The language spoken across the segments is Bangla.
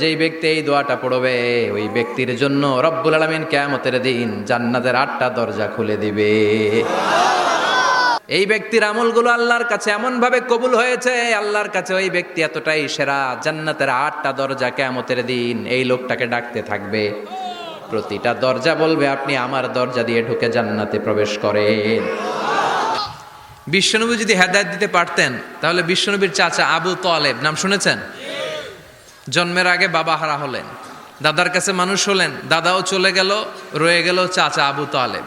যেই ব্যক্তি এই দোয়াটা পড়বে, ওই ব্যক্তির জন্য রব্বুল আলমিন কেমতের দিন জান্নাতের আটটা দরজা খুলে দিবে। এই ব্যক্তির আমলগুলো আল্লাহর কাছে এমন ভাবে কবুল হয়েছে, আল্লাহর কাছে ওই ব্যক্তি এতটাই সেরা, জান্নাতের আটটা দরজা কেমতের দিন এই লোকটাকে ডাকতে থাকবে। প্রতিটা দরজা বলবে, আপনি আমার দরজা দিয়ে ঢুকে জান্নাতে প্রবেশ করেন। বিশ্বনবী যদি হেদায়ত দিতে পারতেন, তাহলে বিশ্বনবীর চাচা আবু তোয়ালেব নাম শুনেছেন? জন্মের আগে বাবা হারা হলেন। দাদার কাছে মানুষ হলেন, দাদাও চলে গেল, রয়ে গেল চাচা আবু তালেব।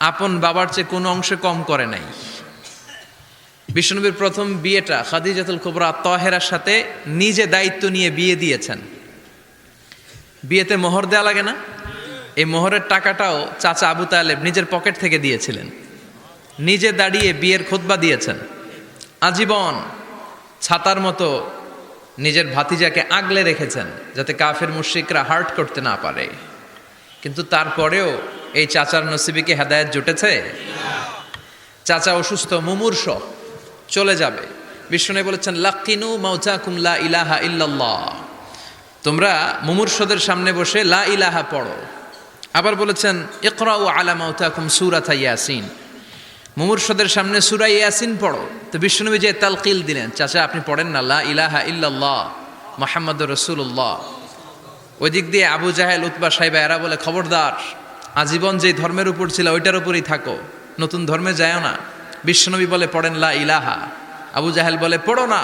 আপন বাবার চেয়ে কোনো অংশে কম করে নাই। বিষ্ণুনবীর প্রথম বিয়েটা খাদিজাতুল কুবরা তহেরার সাথে নিজে দায়িত্ব নিয়ে বিয়ে দিয়েছেন। বিয়েতে মোহর দেওয়া লাগে না? এই মোহরের টাকাটাও চাচা আবু তালেব নিজের পকেট থেকে দিয়েছিলেন। নিজে দাঁড়িয়ে বিয়ের খোদবা দিয়েছেন। আজীবন ছাতার মতো নিজের ভাতিজাকে আগলে রেখেছেন যাতে কাফের মুশ্রিকরা হার্ট করতে না পারে। কিন্তু তারপরেও এই চাচার নসিবিকে হেদায়ত জুটেছে? চাচা অসুস্থ, মুমূর্ষ, চলে যাবে। বিষ্ণু বলেছেন, লাকিনু মাউচা কুমলা ইলাহা ইল্লাল্লাহ। তোমরা মুমূর্ষদের সামনে বসে লা ইলাহা পড়ো। আবার বলেছেন, ইকরাউ আলা মাউতাকুম সুরাথা ইয়াসিন। মুমূর্ষদের সামনে সুরা ইয়াসিন পড়ো। তো বিষ্ণুনবী যে তালকিল দিলেন, চাচা, আপনি পড়েন না, লা ইলাহা ইল্লাল্লাহ মোহাম্মদ রসুল্লাহ ওই দিক দিয়ে আবু জাহেল, উতবা সাহেবা এরা বলে, খবরদার, আজীবন যে ধর্মের উপর ছিল, ওইটার উপরই থাকো, নতুন ধর্মে যায়ও না। বিশ্বনবী বলে, পড়েন লা ইলাহা। আবু জাহেল বলে, পড়ো না।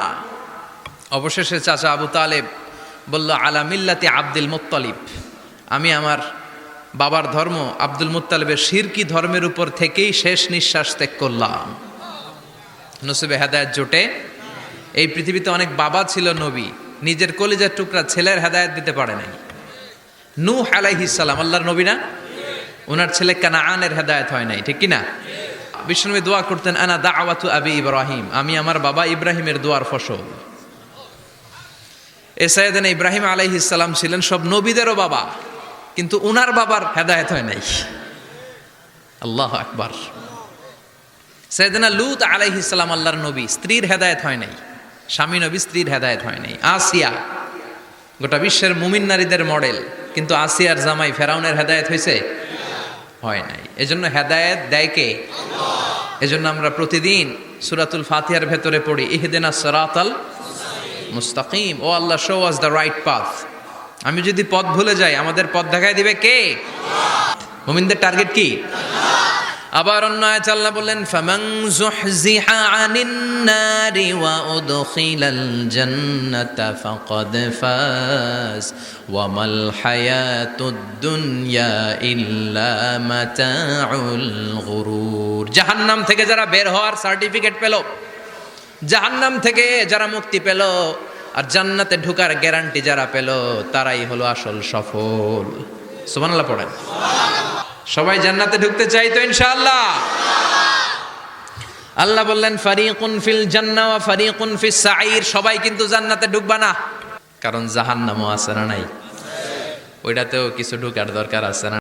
অবশেষে চাচা আবু তালেব বলল, আলা মিল্লাতি আব্দুল মুত্তালিব, আমি আমার বাবার ধর্ম আব্দুল মুত্তালিবের শিরকি ধর্মের উপর থেকেই শেষ নিঃশ্বাস ত্যাগ করলাম। নসিবে হেদায়ত জোটে। এই পৃথিবীতে অনেক বাবা ছিল নবী, নিজের কলিজার টুকরা ছেলের হেদায়ত দিতে পারে নাই। নূহ আলাইহিসাল্লাম আল্লাহর নবী না? ওনার ছেলে কানাআনের হেদায়ত হয় নাই, ঠিক কি না? বিষ্ণুবী দোয়া করতেন, আনা দাওয়াতু আবি ইব্রাহিম আমি আমার বাবা ইব্রাহিমের দোয়ার ফসল। এ সাইয়েদান ইব্রাহিম আলাইহিসাল্লাম ছিলেন সব নবীদেরও বাবা। কিন্তু উনার বাবার হেদায়ত হয় নাই। আল্লাহ আকবার। সৈয়দনা লুত আলাইহিসাল্লাম আল্লাহর নবী, স্ত্রীর হেদায়ত হয় নাই। স্বামী নবী স্ত্রীর হেদায়ত হয় নাই। আসিয়া, গোটা বিশ্বের মুমিন নারীদের মডেল, কিন্তু আসিয়ার জামাই ফেরাউনের হেদায়ত হয়েছে? হয় নাই। এজন্য হেদায়েত দেয় কে? এজন্য আমরা প্রতিদিন সুরাতুল ফাতিহার ভেতরে পড়ি ইহদিনা সরাতাল মুস্তাকিম। O Allah show us the right path আমি যদি পথ ভুলে যাই, আমাদের পথ দেখায় দিবে কে? মুমিনদের টার্গেট কি? আবার অন্য আয়াত আল্লাহ বললেন, ফামান যুহজিহা আনিন নারি ওয়া উদখিলাল জান্নাতা ফাকাদ ফাজ, ওয়া মাল হায়াতুদ দুনিয়া ইল্লা মাতাউল গুরুর। জাহান্নাম থেকে যারা বের হওয়ার সার্টিফিকেট পেল, জাহান্নাম থেকে যারা মুক্তি পেল আর জান্নাতে ঢুকার গ্যারান্টি যারা পেল, তারাই হলো আসল সফল। সুবহানাল্লাহ পড়েন। সবাই জান্নাতে ঢুকতে চাই তো ইনশাআল্লাহ? আল্লাহ বললেন, ফারিকুন ফিল জান্না ওয়া ফারিকুন ফিস সাঈর। সবাই কিন্তু জান্নাতে ঢুকবা না। কারণ জাহান্নামও আছে না নাই? ওইটাতেও কিছু ঢুকার দরকার আছে না